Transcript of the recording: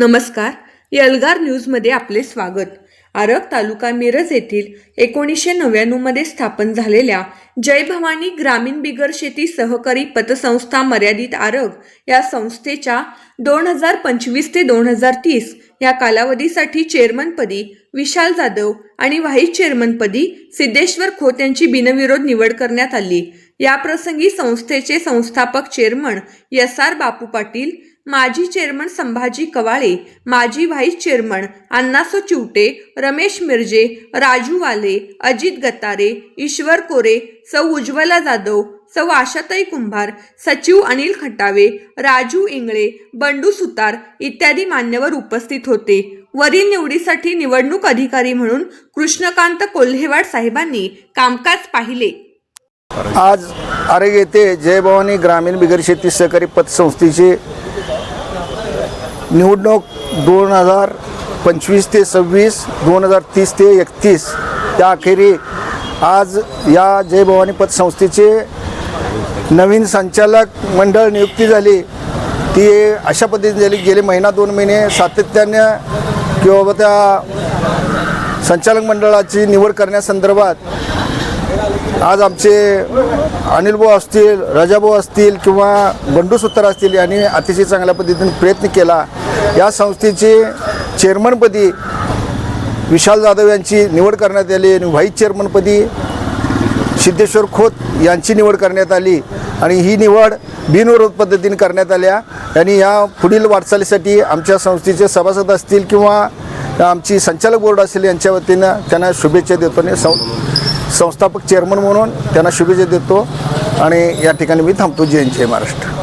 नमस्कार. यलगार न्यूजमध्ये आपले स्वागत. आरग तालुका मिरज येथील एकोणीसशे नव्याण्णवमध्ये स्थापन झालेल्या जय भवानी ग्रामीण बिगर शेती सहकारी पतसंस्था मर्यादित आरग या संस्थेच्या दोन हजार पंचवीस ते दोन हजार तीस या कालावधीसाठी चेअरमनपदी विशाल जाधव आणि व्हाईस चेअरमनपदी सिद्धेश्वर खोत यांची बिनविरोध निवड करण्यात आली. याप्रसंगी संस्थेचे संस्थापक chairman S R Bapu Patil माजी चेअरमन संभाजी कवाळे माजी व्हाईस चेअरमन अण्णासो चिवटे रमेश मिरजे राजू वाले अजित गतारे ईश्वर कोरे सौ उज्ज्वला जाधव सौ आशाताई कुंभार सचिव अनिल खटावे राजू इंगळे बंडू सुतार इत्यादी मान्यवर उपस्थित होते. वरील निवडीसाठी निवडणूक अधिकारी म्हणून कृष्णकांत कोल्हेवाड साहेबांनी कामकाज पाहिले. आज आरेग येथे जय भवानी ग्रामीण बिगर शेती सहकारी पतसंस्थेची निवडणूक दोन हजार पंचवीस ते सव्वीस दोन हजार तीस ते एकतीस त्या अखेरी आज या जय भवानी पतसंस्थेचे नवीन संचालक मंडळ नियुक्ती झाली. ती अशा पद्धतीने झाली गेले महिना दोन महिने सातत्याने किंवा बाबा त्या संचालक मंडळाची निवड करण्यासंदर्भात आज आमचे अनिल भाऊ असतील राजाभाऊ असतील किंवा बंडू सुतार असतील यांनी अतिशय चांगल्या पद्धतीने प्रयत्न केला. या संस्थेचे चेअरमनपदी विशाल जाधव यांची निवड करण्यात आली आणि व्हाईस चेअरमनपदी सिद्धेश्वर खोत यांची निवड करण्यात आली आणि ही निवड बिनविरोध पद्धतीने करण्यात आल्या. आणि या पुढील वाटचालीसाठी आमच्या संस्थेचे सभासद असतील किंवा आमची संचालक बोर्ड असेल यांच्या वतीनं त्यांना शुभेच्छा देतो आणि सं संस्थापक चेअरमन म्हणून त्यांना शुभेच्छा देतो. आणि या ठिकाणी मी थांबतो. जय जय महाराष्ट्र.